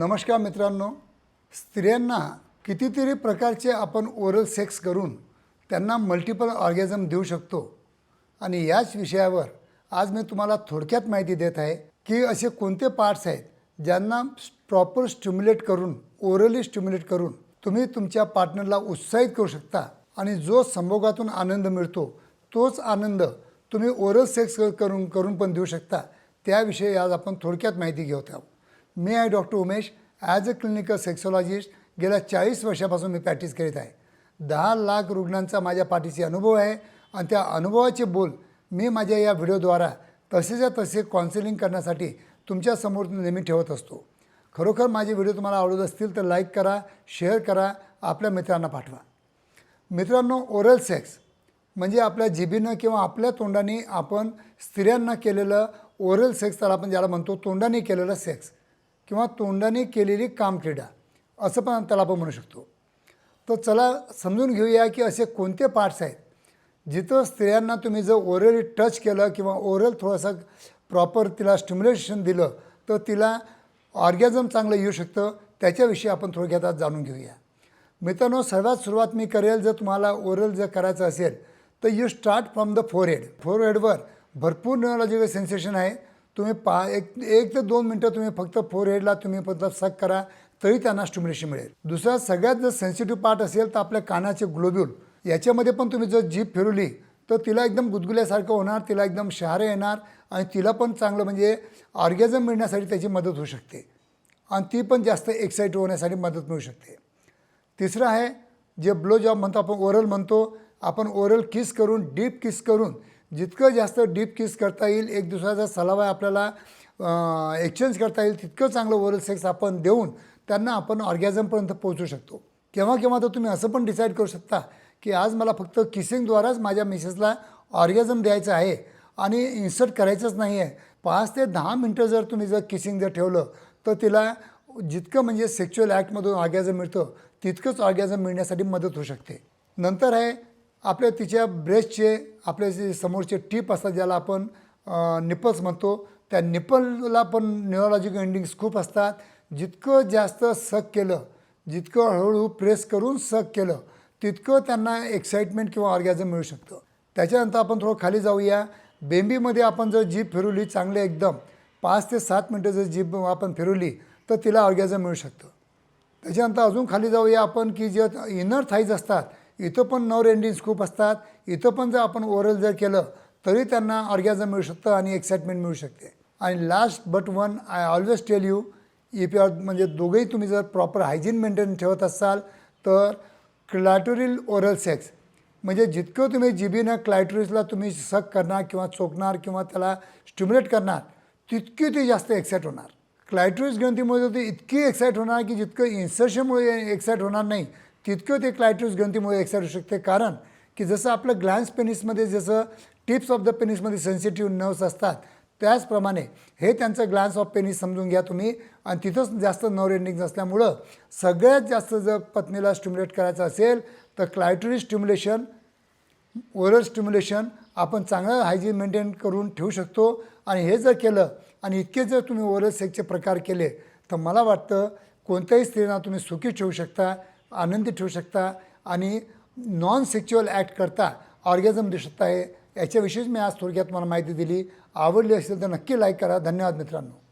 नमस्कार मित्रांनो. स्त्रियांना कितीतरी प्रकारचे आपण ओरल सेक्स करून त्यांना मल्टिपल ऑर्गॅझम देऊ शकतो. आणि याच विषयावर आज मी तुम्हाला थोडक्यात माहिती देत आहे की असे कोणते पार्ट्स आहेत ज्यांना प्रॉपर स्टिम्युलेट करून ओरली स्टिम्युलेट करून तुम्ही तुमच्या पार्टनरला उत्साहित करू शकता. आणि जो संभोगातून आनंद मिळतो तोच आनंद तुम्ही ओरल सेक्स करून करून पण देऊ शकता. त्याविषयी आज आपण थोडक्यात माहिती घेत आहोत. मी आहे doctor Umesh. As a clinical sexologist गेल्या चाळीस वर्षापासून मी प्रॅक्टिस करीत आहे. दहा लाख रुग्णांचा माझ्या पाठीशी अनुभव आहे आणि त्या अनुभवाचे बोल मी माझ्या या व्हिडिओद्वारा तसेच्या तसे काउन्सिलिंग करण्यासाठी तुमच्यासमोर नेहमी ठेवत असतो. खरोखर माझे व्हिडिओ तुम्हाला आवडत असतील तर लाईक करा शेअर करा आपल्या मित्रांना पाठवा. मित्रांनो ओरल सेक्स म्हणजे आपल्या जिभीनं किंवा आपल्या तोंडाने आपण स्त्रियांना केलेलं ओरल सेक्स तर आपण ज्याला म्हणतो तोंडाने केलेलं सेक्स किंवा तोंडाने केलेली कामक्रीडा असं पण त्याला आपण म्हणू शकतो. तर चला समजून घेऊया की असे कोणते पार्ट्स आहेत जिथं स्त्रियांना तुम्ही जर ओरली टच केलं किंवा ओरल थोडंसं प्रॉपर तिला स्टिम्युलेशन दिलं तर तिला ऑर्गॅझम चांगलं येऊ शकतं त्याच्याविषयी आपण थोडक्यात आज जाणून घेऊया. मित्रांनो सर्वात सुरुवात मी करेल जर तुम्हाला ओरल जर करायचं असेल तर you start from the forehead फोरहेडवर भरपूर न्यूरोलॉजिकल सेन्सेशन आहे. तुम्ही पा एक एक ते दोन मिनटं तुम्ही फक्त फोर हेडला तुम्ही फक्त सक करा तरी त्यांना स्टिम्युलेशन मिळेल. दुसरा सगळ्यात जर सेन्सिटिव्ह पार्ट असेल तर आपल्या कानाचे ग्लोब्युल याच्यामध्ये पण तुम्ही जर जीभ फिरवली तर तिला एकदम गुदगुल्यासारखं होणार तिला एकदम शहारे येणार आणि तिला पण चांगलं म्हणजे ऑर्गॅझम मिळण्यासाठी त्याची मदत होऊ शकते. आणि ती पण जास्त एक्साईट होण्यासाठी मदत मिळू शकते. तिसरं आहे जे ब्लो जॉब म्हणतो आपण ओरल म्हणतो आपण ओरल किस करून डीप किस करून जितकं जास्त डीप किस करता येईल एक दुसऱ्याचा सलावा आपल्याला एक्सचेंज करता येईल तितकं चांगलं ओरल सेक्स आपण देऊन त्यांना आपण ऑर्गॅझमपर्यंत पोहोचू शकतो. केव्हा केव्हा तर तुम्ही असं पण डिसाईड करू शकता की आज मला फक्त किसिंगद्वाराच माझ्या मिसेसला ऑर्गॅझम द्यायचं आहे आणि इन्सर्ट करायचंच नाही आहे पाच ते दहा मिनटं जर तुम्ही जर किसिंग जर ठेवलं तर तिला जितकं म्हणजे सेक्च्युअल ॲक्टमधून ऑर्गॅझम मिळतं तितकंच ऑर्गॅझम मिळण्यासाठी मदत होऊ शकते. नंतर आहे आपल्या तिच्या ब्रेस्टचे आपले जे समोरचे टीप असतात ज्याला आपण निपल्स म्हणतो त्या निपलला पण न्यूरोलॉजिकल एंडिंग्स खूप असतात. जितकं जास्त सक केलं जितकं हळूहळू प्रेस करून सक केलं तितकं त्यांना एक्साइटमेंट किंवा ऑर्गॅझम मिळू शकतं. त्याच्यानंतर आपण थोडं खाली जाऊया. बेंबीमध्ये आपण जर जीभ फिरवली चांगले एकदम पाच ते सात मिनटं जर जीभ आपण फिरवली तर तिला ऑर्गॅझम मिळू शकतं. त्याच्यानंतर अजून खाली जाऊया आपण की जे इनर थाईज असतात इथं पण नवर एंडिंग्स खूप असतात. इथं पण जर आपण ओरल जर केलं तरी त्यांना ऑर्गॅझम मिळू शकतं आणि एक्साइटमेंट मिळू शकते. आणि last but one I always tell you if you are म्हणजे दोघंही तुम्ही जर प्रॉपर हायजीन मेंटेन ठेवत असाल तर क्लायटोरियल ओरल सेक्स म्हणजे जितकं तुम्ही जिबीनं क्लायटोरिसला तुम्ही सक करणार किंवा चोकणार किंवा त्याला स्टिम्युलेट करणार तितकी ती जास्त एक्साईट होणार. क्लायटोरिस ग्रंथीमुळे ते इतकी एक्साईट होणार की जितकं इन्सर्शनमुळे एक्साईट होणार नाही तितक्यो ते क्लायट्यूज घेऊन ती मुळे एक्साइट होऊ शकते. कारण की जसं आपलं ग्लॅन्स पेनिसमध्ये जसं टिप्स ऑफ द पेनिसमध्ये सेन्सिटिव्ह नर्व्स असतात त्याचप्रमाणे हे त्यांचं ग्लॅन्स ऑफ पेनिस समजून घ्या तुम्ही. आणि तिथंच जास्त नर्व एंडिंग असल्यामुळं सगळ्यात जास्त जर पत्नीला स्टिम्युलेट करायचं असेल तर क्लायटरी स्टिम्युलेशन ओरल स्टिम्युलेशन आपण चांगलं हायजीन मेंटेन करून ठेवू शकतो. आणि हे जर केलं आणि इतके जर तुम्ही ओरल सेक्सचे प्रकार केले तर मला वाटतं कोणत्याही स्त्रीला तुम्ही सुखी ठेवू शकता. आनंदी ठेवू शकता आणि नॉन सेक्च्युअल ॲक्ट करता ऑर्गॅझम देऊ शकता. आहे याच्याविषयीच मी आज थोडक्यात मला माहिती दिली. आवडली असेल तर नक्की लाईक करा. धन्यवाद मित्रांनो.